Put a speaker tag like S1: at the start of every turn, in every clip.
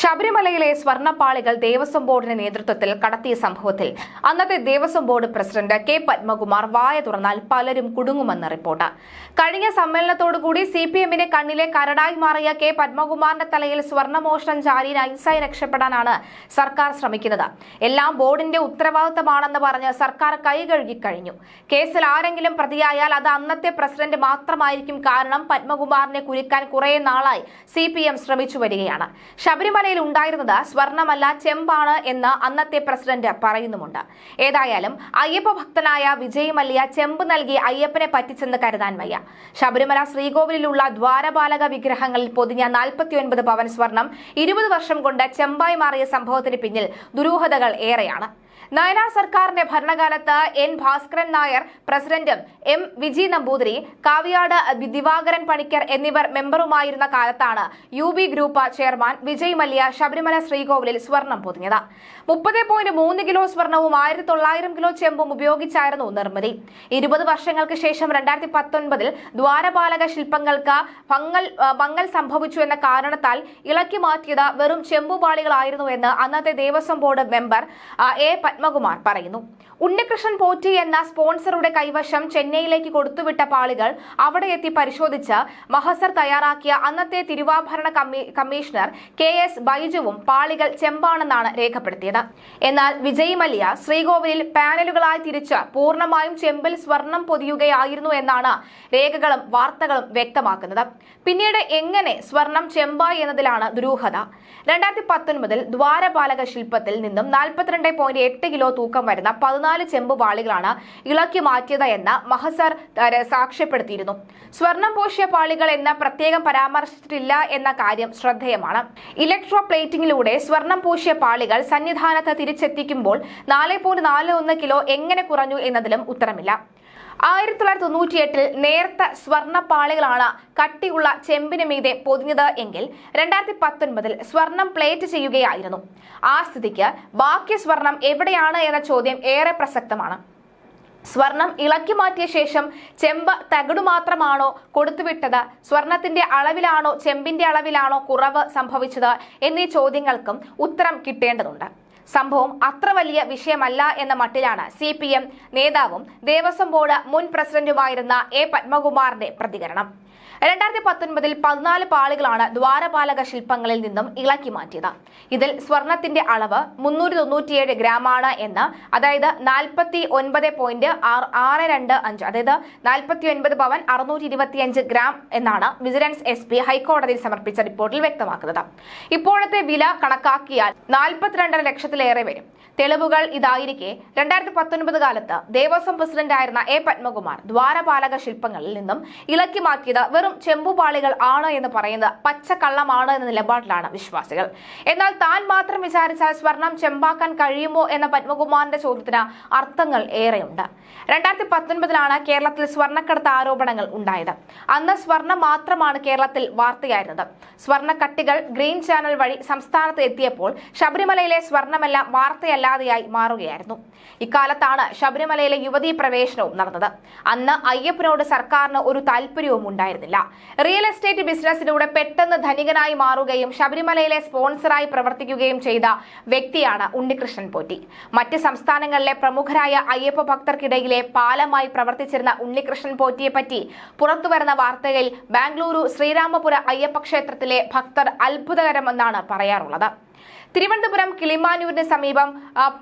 S1: ശബരിമലയിലെ സ്വർണപ്പാളികൾ ദേവസ്വം ബോർഡിന്റെ നേതൃത്വത്തിൽ കടത്തിയ സംഭവത്തിൽ അന്നത്തെ Devaswom board president K Padmakumar വായ തുറന്നാൽ പലരും കുടുങ്ങുമെന്ന് റിപ്പോർട്ട്. കഴിഞ്ഞ സമ്മേളനത്തോടുകൂടി സി പി എമ്മിന്റെ കണ്ണിലെ കരടായി മാറിയ കെ പത്മകുമാറിന്റെ തലയിൽ സ്വർണമോഷണം ചാരി നൈസായി രക്ഷപ്പെടാനാണ് സർക്കാർ ശ്രമിക്കുന്നത്. എല്ലാം ബോർഡിന്റെ ഉത്തരവാദിത്തമാണെന്ന് പറഞ്ഞ് സർക്കാർ കൈകഴുകി കഴിഞ്ഞു. കേസിൽ ആരെങ്കിലും പ്രതിയായാൽ അത് അന്നത്തെ പ്രസിഡന്റ് മാത്രമായിരിക്കും കാരണം പത്മകുമാറിനെ കുരുക്കാൻ കുറെ നാളായി സി ശ്രമിച്ചു വരികയാണ്. ശബരിമലയിൽ ഉണ്ടായിരുന്നത് സ്വർണമല്ല ചെമ്പാണ് എന്ന് അന്നത്തെ പ്രസിഡന്റ് പറയുന്നുമുണ്ട്. ഏതായാലും അയ്യപ്പ ഭക്തനായ വിജയ് മല്യ ചെമ്പ് നൽകി അയ്യപ്പനെ പറ്റിച്ചെന്ന് കരുതാൻ വയ്യ. ശബരിമല ശ്രീകോവിലുള്ള ദ്വാരപാലക വിഗ്രഹങ്ങളിൽ പൊതിഞ്ഞ നാൽപ്പത്തിയൊൻപത് പവൻ സ്വർണം ഇരുപത് വർഷം കൊണ്ട് ചെമ്പായി മാറിയ സംഭവത്തിന് പിന്നിൽ ദുരൂഹതകൾ ഏറെയാണ്. നയനാർ സർക്കാരിന്റെ ഭരണകാലത്ത് എൻ ഭാസ്കരൻ നായർ പ്രസിഡന്റും എം വിജി നമ്പൂതിരി കാവിയാട് ദിവാകരൻ പണിക്കർ എന്നിവർ മെമ്പറുമായിരുന്ന കാലത്താണ് U group chairman Vijay Sabarimala ശ്രീകോവിലിൽ സ്വർണം പൊതിഞ്ഞത്. മുപ്പത് പോയിന്റ് മൂന്ന് കിലോ സ്വർണവും ആയിരത്തി തൊള്ളായിരം കിലോ ചെമ്പും ഉപയോഗിച്ചായിരുന്നു നിർമ്മിതി. ഇരുപത് വർഷങ്ങൾക്ക് ശേഷം രണ്ടായിരത്തി പത്തൊൻപതിൽ ദ്വാരപാലക ശില്പങ്ങൾക്ക് പങ്ങൽ ആ, സംഭവിച്ചു എന്ന കാരണത്താൽ ഇളക്കി മാറ്റിയത് വെറും ചെമ്പുപാളികളായിരുന്നു എന്ന് അന്നത്തെ Devaswom board member A Padmakumar പറയുന്നു. ഉണ്ണികൃഷ്ണൻ പോറ്റി എന്ന സ്പോൺസറുടെ കൈവശം ചെന്നൈയിലേക്ക് കൊടുത്തുവിട്ട പാളികൾ അവിടെ എത്തി പരിശോധിച്ച് മഹസർ തയ്യാറാക്കിയ അന്നത്തെ തിരുവാഭരണ കമ്മീഷണർ കെ എസ് ബൈജുവും പാളികൾ ചെമ്പാണെന്നാണ് രേഖപ്പെടുത്തിയത്. എന്നാൽ വിജയ് മല്യ ശ്രീകോവിലിൽ പാനലുകളായി തിരിച്ച് പൂർണമായും ചെമ്പിൽ സ്വർണം പൊതിയുകയായിരുന്നു എന്നാണ് രേഖകളും വാർത്തകളും വ്യക്തമാക്കുന്നത്. പിന്നീട് എങ്ങനെ സ്വർണം ചെമ്പായി എന്നതിലാണ് ദുരൂഹത. രണ്ടായിരത്തി പത്തൊൻപതിൽ ദ്വാരപാലക ശില്പത്തിൽ നിന്നും നാൽപ്പത്തിരണ്ട് പോയിന്റ് എട്ട് കിലോ തൂക്കം വരുന്ന പതിനാല് ചെമ്പ് പാളികളാണ് ഇളക്കി മാറ്റിയത് എന്ന് മഹസർ സാക്ഷ്യപ്പെടുത്തിയിരുന്നു. സ്വർണം പൂശിയ പാളികൾ എന്ന് പ്രത്യേകം പരാമർശിച്ചിട്ടില്ല എന്ന കാര്യം ശ്രദ്ധേയമാണ്. ഇലക്ട്രോ പ്ലേറ്റിംഗിലൂടെ സ്വർണം പൂശിയ പാളികൾ സന്നിധാനത്ത് തിരിച്ചെത്തിക്കുമ്പോൾ നാല് പോയിന്റ് നാല് ഒന്ന് കിലോ എങ്ങനെ കുറഞ്ഞു എന്നതിലും ഉത്തരമില്ല. ആയിരത്തി തൊള്ളായിരത്തി തൊണ്ണൂറ്റിയെട്ടിൽ നേർത്ത സ്വർണപ്പാളികളാണ് കട്ടിയുള്ള ചെമ്പിന് മീതെ പൊതിഞ്ഞത് എങ്കിൽ രണ്ടായിരത്തി പത്തൊൻപതിൽ സ്വർണം പ്ലേറ്റ് ചെയ്യുകയായിരുന്നു. ആ സ്ഥിതിക്ക് ബാക്കി സ്വർണം എവിടെയാണ് എന്ന ചോദ്യം ഏറെ പ്രസക്തമാണ്. സ്വർണം ഇളക്കി മാറ്റിയ ശേഷം ചെമ്പ് തകിടു മാത്രമാണോ കൊടുത്തുവിട്ടത്? സ്വർണത്തിന്റെ അളവിലാണോ ചെമ്പിന്റെ അളവിലാണോ കുറവ് സംഭവിച്ചത് എന്നീ ചോദ്യങ്ങൾക്കും ഉത്തരം കിട്ടേണ്ടതുണ്ട്. സംഭവം അത്ര വലിയ വിഷയമല്ല എന്ന മട്ടിലാണ് സി പി എം നേതാവും ദേവസ്വം ബോർഡ് മുൻ പ്രസിഡന്റുമായിരുന്ന എ പത്മകുമാറിന്റെ പ്രതികരണം. രണ്ടായിരത്തി പത്തൊൻപതിൽ പതിനാല് പാളികളാണ് ദ്വാരപാലക ശില്പങ്ങളിൽ നിന്നും ഇളക്കി മാറ്റിയത്. ഇതിൽ സ്വർണത്തിന്റെ അളവ് മുന്നൂറ്റി തൊണ്ണൂറ്റിയേഴ് ഗ്രാമാണ് എന്ന് അതായത് നാൽപ്പത്തി ഒൻപത് പോയിന്റ് ആറ് രണ്ട് അഞ്ച് അതായത് നാൽപ്പത്തി ഒൻപത് പവൻ അറുന്നൂറ്റി ഇരുപത്തിയഞ്ച് ഗ്രാം എന്നാണ് വിജിലൻസ് എസ് പി ഹൈക്കോടതിയിൽ സമർപ്പിച്ച റിപ്പോർട്ടിൽ വ്യക്തമാക്കുന്നത്. ഇപ്പോഴത്തെ വില കണക്കാക്കിയാൽ നാൽപ്പത്തിരണ്ടര ലക്ഷത്തിലേറെ വരും. തെളിവുകൾ ഇതായിരിക്കെ രണ്ടായിരത്തി പത്തൊൻപത് കാലത്ത് ദേവസ്വം പ്രസിഡന്റായിരുന്ന എ പത്മകുമാർ ദ്വാരപാലക ശില്പങ്ങളിൽ നിന്നും ഇളക്കി മാറ്റിയത് വെറും ചെമ്പുപാളികൾ ആണ് എന്ന് പറയുന്നത്. പച്ചക്കള്ളമാണ് എന്ന നിലപാടിലാണ് വിശ്വാസികൾ. എന്നാൽ താൻ മാത്രം വിചാരിച്ചാൽ സ്വർണം ചെമ്പാക്കാൻ കഴിയുമോ എന്ന പത്മകുമാറിന്റെ ചോദ്യത്തിന് അർത്ഥങ്ങൾ ഏറെയുണ്ട്. രണ്ടായിരത്തി പത്തൊൻപതിലാണ് കേരളത്തിൽ സ്വർണക്കടത്ത് ആരോപണങ്ങൾ ഉണ്ടായത്. അന്ന് സ്വർണം മാത്രമാണ് കേരളത്തിൽ വാർത്തയായിരുന്നത്. സ്വർണക്കട്ടികൾ ഗ്രീൻ ചാനൽ വഴി സംസ്ഥാനത്ത് എത്തിയപ്പോൾ ശബരിമലയിലെ സ്വർണമെല്ലാം വാർത്തയല്ലാതെയായി മാറുകയായിരുന്നു. ഇക്കാലത്താണ് ശബരിമലയിലെ യുവതീ പ്രവേശനവും നടന്നത്. അന്ന് അയ്യപ്പനോട് സർക്കാരിന് ഒരു താല്പര്യവും ഉണ്ടായിരുന്നില്ല. റിയൽ എസ്റ്റേറ്റ് ബിസിനസ്സിലൂടെ പെട്ടെന്ന് ധനികനായി മാറുകയും ശബരിമലയിലെ സ്പോൺസറായി പ്രവർത്തിക്കുകയും ചെയ്ത വ്യക്തിയാണ് ഉണ്ണികൃഷ്ണൻ പോറ്റി. മറ്റ് സംസ്ഥാനങ്ങളിലെ പ്രമുഖരായ അയ്യപ്പ ഭക്തർക്കിടയിലെ പാലമായി പ്രവർത്തിച്ചിരുന്ന ഉണ്ണികൃഷ്ണൻ പോറ്റിയെ പറ്റി പുറത്തുവരുന്ന വാർത്തയിൽ ബാംഗ്ലൂരു ശ്രീരാമപുര അയ്യപ്പ ക്ഷേത്രത്തിലെ ഭക്തർ അത്ഭുതകരമെന്നാണ് പറയാറുള്ളത്. തിരുവനന്തപുരം കിളിമാനൂരിന് സമീപം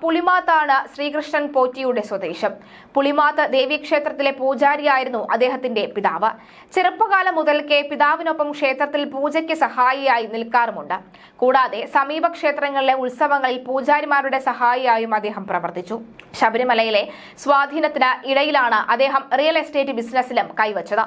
S1: പുളിമാത്താണ് ശ്രീകൃഷ്ണൻ പോറ്റിയുടെ സ്വദേശം. പുളിമാത്ത് ദേവീക്ഷേത്രത്തിലെ പൂജാരിയായിരുന്നു അദ്ദേഹത്തിന്റെ പിതാവ്. ചെറുപ്പകാലം മുതൽക്കേ പിതാവിനൊപ്പം ക്ഷേത്രത്തിൽ പൂജയ്ക്ക് സഹായിയായി നിൽക്കാറുമുണ്ട്. കൂടാതെ സമീപ ക്ഷേത്രങ്ങളിലെ ഉത്സവങ്ങളിൽ പൂജാരിമാരുടെ സഹായിയായും അദ്ദേഹം പ്രവർത്തിച്ചു. ശബരിമലയിലെ സ്വാധീനത്തിന് ഇടയിലാണ് അദ്ദേഹം റിയൽ എസ്റ്റേറ്റ് ബിസിനസ്സിലും കൈവച്ചത്.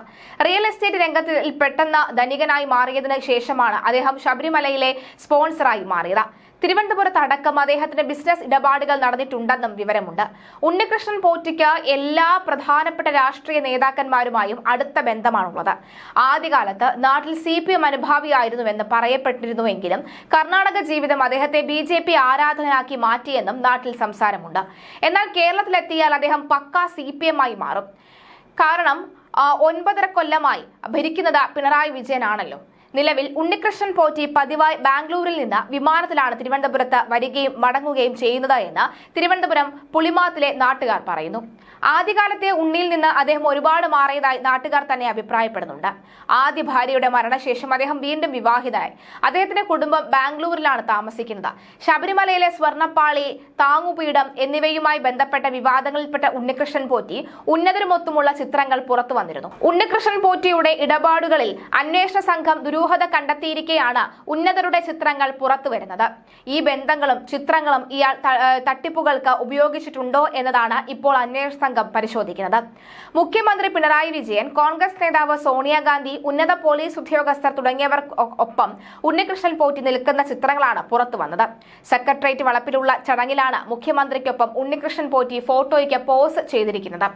S1: റിയൽ എസ്റ്റേറ്റ് രംഗത്തിൽ പെട്ടെന്ന് ധനികനായി മാറിയതിനു ശേഷമാണ് അദ്ദേഹം ശബരിമലയിലെ സ്പോൺസറായി മാറിയത്. തിരുവനന്തപുരത്ത് അടക്കം അദ്ദേഹത്തിന്റെ ബിസിനസ് ഇടപാടുകൾ നടന്നിട്ടുണ്ടെന്നും വിവരമുണ്ട്. ഉണ്ണികൃഷ്ണൻ പോറ്റിക്ക് എല്ലാ പ്രധാനപ്പെട്ട രാഷ്ട്രീയ നേതാക്കന്മാരുമായും അടുത്ത ബന്ധമാണുള്ളത്. ആദ്യകാലത്ത് നാട്ടിൽ സി പി എം അനുഭാവിയായിരുന്നുവെന്ന് പറയപ്പെട്ടിരുന്നുവെങ്കിലും കർണാടക ജീവിതം അദ്ദേഹത്തെ ബി ജെ പി ആരാധകനാക്കി മാറ്റിയെന്നും നാട്ടിൽ സംസാരമുണ്ട്. എന്നാൽ കേരളത്തിലെത്തിയാൽ അദ്ദേഹം പക്ക സി പി എം ആയി മാറും. കാരണം ഒൻപതര കൊല്ലമായി ഭരിക്കുന്നത് പിണറായി വിജയനാണല്ലോ. നിലവിൽ ഉണ്ണികൃഷ്ണൻ പോറ്റി പതിവായി ബാംഗ്ലൂരിൽ നിന്ന് വിമാനത്തിലാണ് തിരുവനന്തപുരത്ത് വരികയും മടങ്ങുകയും ചെയ്യുന്നത് എന്ന് തിരുവനന്തപുരം പുളിമാത്തിലെ നാട്ടുകാർ പറയുന്നു. ആദ്യകാലത്തെ ഉണ്ണിയിൽ നിന്ന് അദ്ദേഹം ഒരുപാട് മാറിയതായി നാട്ടുകാർ തന്നെ അഭിപ്രായപ്പെടുന്നുണ്ട്. ആദ്യ ഭാര്യയുടെ മരണശേഷം അദ്ദേഹം വീണ്ടും വിവാഹിതനായി. അദ്ദേഹത്തിന്റെ കുടുംബം ബാംഗ്ലൂരിലാണ് താമസിക്കുന്നത്. ശബരിമലയിലെ സ്വർണപ്പാളി താങ്ങുപീഠം എന്നിവയുമായി ബന്ധപ്പെട്ട വിവാദങ്ങളിൽപ്പെട്ട ഉണ്ണികൃഷ്ണൻ പോറ്റി ഉന്നതരുമൊത്തുമുള്ള ചിത്രങ്ങൾ പുറത്തു വന്നിരുന്നു. ഉണ്ണികൃഷ്ണൻ പോറ്റിയുടെ ഇടപാടുകളിൽ അന്വേഷണ സംഘം ദുരൂഹത കണ്ടെത്തിയിരിക്കെയാണ് ഉന്നതരുടെ ചിത്രങ്ങൾ പുറത്തു വരുന്നത്. ഈ ബന്ധങ്ങളും ചിത്രങ്ങളും ഇയാൾ തട്ടിപ്പുകൾക്ക് ഉപയോഗിച്ചിട്ടുണ്ടോ എന്നതാണ് ഇപ്പോൾ അന്വേഷണ സംഘം പരിശോധിക്കുന്നത്. മുഖ്യമന്ത്രി പിണറായി വിജയൻ കോൺഗ്രസ് നേതാവ് സോണിയാഗാന്ധി ഉന്നത പോലീസ് ഉദ്യോഗസ്ഥർ തുടങ്ങിയവർ ഒപ്പം ഉണ്ണികൃഷ്ണൻ പോറ്റി നിൽക്കുന്ന ചിത്രങ്ങളാണ് പുറത്തു വന്നത്. സെക്രട്ടേറിയറ്റ് വളപ്പിലുള്ള ചടങ്ങിലാണ് മുഖ്യമന്ത്രിക്കൊപ്പം ഉണ്ണികൃഷ്ണൻ പോറ്റി ഫോട്ടോയ്ക്ക് പോസ് ചെയ്തിരിക്കുന്നത്.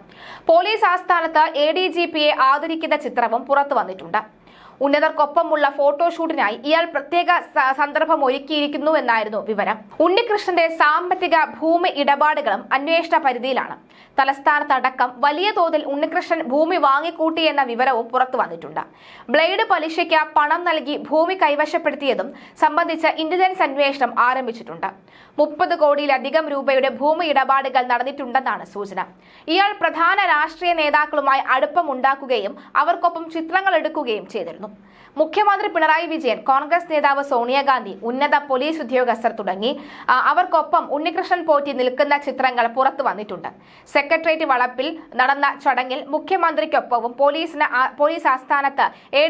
S1: പോലീസ് ആസ്ഥാനത്ത് എ ഡി ജി പിയെ ആദരിക്കുന്ന ചിത്രവും പുറത്തു വന്നിട്ടുണ്ട്. ഉന്നതർക്കൊപ്പമുള്ള ഫോട്ടോഷൂട്ടിനായി ഇയാൾ പ്രത്യേക സന്ദർഭം ഒരുക്കിയിരിക്കുന്നു എന്നായിരുന്നു വിവരം. ഉണ്ണികൃഷ്ണന്റെ സാമ്പത്തിക ഭൂമി ഇടപാടുകളും അന്വേഷണ പരിധിയിലാണ്. തലസ്ഥാനത്തടക്കം വലിയ തോതിൽ ഉണ്ണികൃഷ്ണൻ ഭൂമി വാങ്ങിക്കൂട്ടി എന്ന വിവരവും പുറത്തു വന്നിട്ടുണ്ട്. ബ്ലേഡ് പലിശയ്ക്ക് പണം നൽകി ഭൂമി കൈവശപ്പെടുത്തിയതും സംബന്ധിച്ച ഇന്റലിജൻസ് അന്വേഷണം ആരംഭിച്ചിട്ടുണ്ട്. മുപ്പത് കോടിയിലധികം രൂപയുടെ ഭൂമി ഇടപാടുകൾ നടന്നിട്ടുണ്ടെന്നാണ് സൂചന. ഇയാൾ പ്രധാന രാഷ്ട്രീയ നേതാക്കളുമായി അടുപ്പമുണ്ടാക്കുകയും അവർക്കൊപ്പം ചിത്രങ്ങൾ എടുക്കുകയും ചെയ്തിരുന്നു. മുഖ്യമന്ത്രി പിണറായി വിജയൻ കോൺഗ്രസ് നേതാവ് സോണിയാഗാന്ധി ഉന്നത പോലീസ് ഉദ്യോഗസ്ഥർ തുടങ്ങി അവർക്കൊപ്പം ഉണ്ണികൃഷ്ണൻ പോറ്റി നിൽക്കുന്ന ചിത്രങ്ങൾ പുറത്തു വന്നിട്ടുണ്ട്. സെക്രട്ടേറിയറ്റ് വളപ്പിൽ നടന്ന ചടങ്ങിൽ മുഖ്യമന്ത്രിക്കൊപ്പവും പോലീസിന് പോലീസ് ആസ്ഥാനത്ത് എ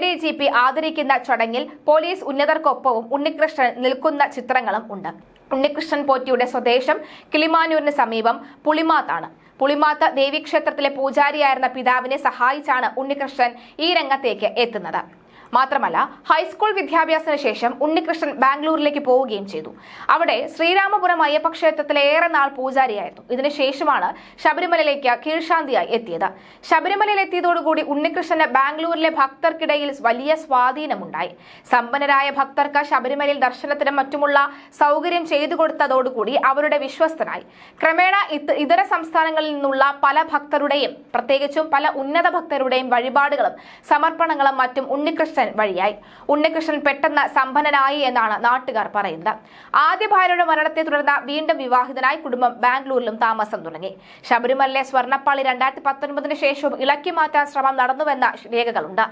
S1: ആദരിക്കുന്ന ചടങ്ങിൽ പോലീസ് ഉന്നതർക്കൊപ്പവും ഉണ്ണികൃഷ്ണൻ നിൽക്കുന്ന ചിത്രങ്ങളും ഉണ്ട്. ഉണ്ണികൃഷ്ണൻ പോറ്റിയുടെ സ്വദേശം കിളിമാനൂരിന് സമീപം പുളിമാത്താണ്. പുളിമാത്ത ദേവീക്ഷേത്രത്തിലെ പൂജാരിയായിരുന്ന പിതാവിനെ സഹായിച്ചാണ് ഉണ്ണികൃഷ്ണൻ ഈ രംഗത്തേക്ക് എത്തുന്നത്. മാത്രമല്ല ഹൈസ്കൂൾ വിദ്യാഭ്യാസത്തിന് ശേഷം ഉണ്ണികൃഷ്ണൻ ബാംഗ്ലൂരിലേക്ക് പോവുകയും ചെയ്തു. അവിടെ ശ്രീരാമപുരം അയ്യപ്പ ക്ഷേത്രത്തിലെ ഏറെ നാൾ പൂജാരിയായിരുന്നു. ഇതിനുശേഷമാണ് ശബരിമലയിലേക്ക് കീഴ്ശാന്തിയായി എത്തിയത്. ശബരിമലയിൽ എത്തിയതോടുകൂടി ഉണ്ണികൃഷ്ണന് ബാംഗ്ലൂരിലെ ഭക്തർക്കിടയിൽ വലിയ സ്വാധീനമുണ്ടായി. സമ്പന്നരായ ഭക്തർക്ക് ശബരിമലയിൽ ദർശനത്തിനും മറ്റുമുള്ള സൗകര്യം ചെയ്തു കൊടുത്തതോടുകൂടി അവരുടെ വിശ്വസ്തനായി. ക്രമേണ ഇത് ഇതര സംസ്ഥാനങ്ങളിൽ നിന്നുള്ള പല ഭക്തരുടെയും പ്രത്യേകിച്ചും പല ഉന്നത ഭക്തരുടെയും വഴിപാടുകളും സമർപ്പണങ്ങളും മറ്റും ഉണ്ണികൃഷ്ണൻ വഴിയായി. ഉണ്ണികൃഷ്ണൻ പെട്ടെന്ന് സമ്പന്നനായി എന്നാണ് നാട്ടുകാർ പറയുന്നത്. ആദ്യ ഭാര്യയുടെ മരണത്തെ തുടർന്ന് വീണ്ടും വിവാഹിതനായി കുടുംബം ബാംഗ്ലൂരിലും താമസം തുടങ്ങി. ശബരിമലയിലെ സ്വർണപ്പാളി രണ്ടായിരത്തി പത്തൊൻപതിന് ശേഷവും ഇളക്കി മാറ്റാൻ ശ്രമം നടന്നുവെന്ന രേഖകളുണ്ട്.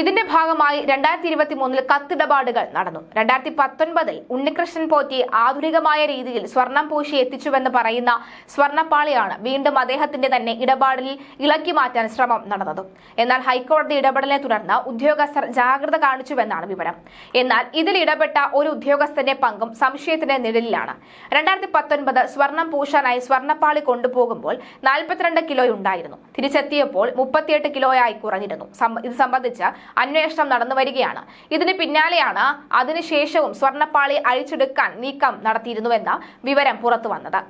S1: ഇതിന്റെ ഭാഗമായി രണ്ടായിരത്തി ഇരുപത്തി മൂന്നിൽ കത്തിടപാടുകൾ നടന്നു. രണ്ടായിരത്തി പത്തൊൻപതിൽ ഉണ്ണികൃഷ്ണൻ പോറ്റി ആധുനികമായ രീതിയിൽ സ്വർണം പൂശി എത്തിച്ചുവെന്ന് പറയുന്ന സ്വർണപ്പാളിയാണ് വീണ്ടും അദ്ദേഹത്തിന്റെ തന്നെ ഇടപാടിൽ ഇളക്കി മാറ്റാൻ ശ്രമം നടന്നത്. എന്നാൽ ഹൈക്കോടതി ഇടപെടലിനെ തുടർന്ന് ഉദ്യോഗസ്ഥർ ജാഗ്രത കാണിച്ചുവെന്നാണ് വിവരം. എന്നാൽ ഇതിൽ ഇടപെട്ട ഒരു ഉദ്യോഗസ്ഥന്റെ പങ്കും സംശയത്തിന്റെ നിഴലിലാണ്. രണ്ടായിരത്തി പത്തൊൻപത് സ്വർണം പൂശാനായി സ്വർണപ്പാളി കൊണ്ടുപോകുമ്പോൾ നാൽപ്പത്തിരണ്ട് കിലോ ഉണ്ടായിരുന്നു. തിരിച്ചെത്തിയപ്പോൾ മുപ്പത്തിയെട്ട് കിലോയായി കുറഞ്ഞിരുന്നു. ഇത് സംബന്ധിച്ച് അന്വേഷണം നടന്നു വരികയാണ്. ഇതിന് പിന്നാലെയാണ് അതിനുശേഷവും സ്വർണപ്പാളി അഴിച്ചെടുക്കാൻ നീക്കം നടത്തിയിരുന്നുവെന്ന വിവരം പുറത്തു വന്നത്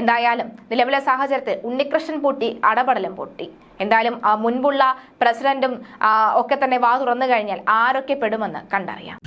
S1: എന്തായാലും നിലവിലെ സാഹചര്യത്തിൽ ഉണ്ണികൃഷ്ണൻ പൊട്ടി അടപടലം പൊട്ടി. എന്തായാലും മുൻപുള്ള പ്രസിഡന്റും ഒക്കെ തന്നെ വാ തുറന്നു കഴിഞ്ഞാൽ ആരൊക്കെ പെടുമെന്ന് കണ്ടറിയാം.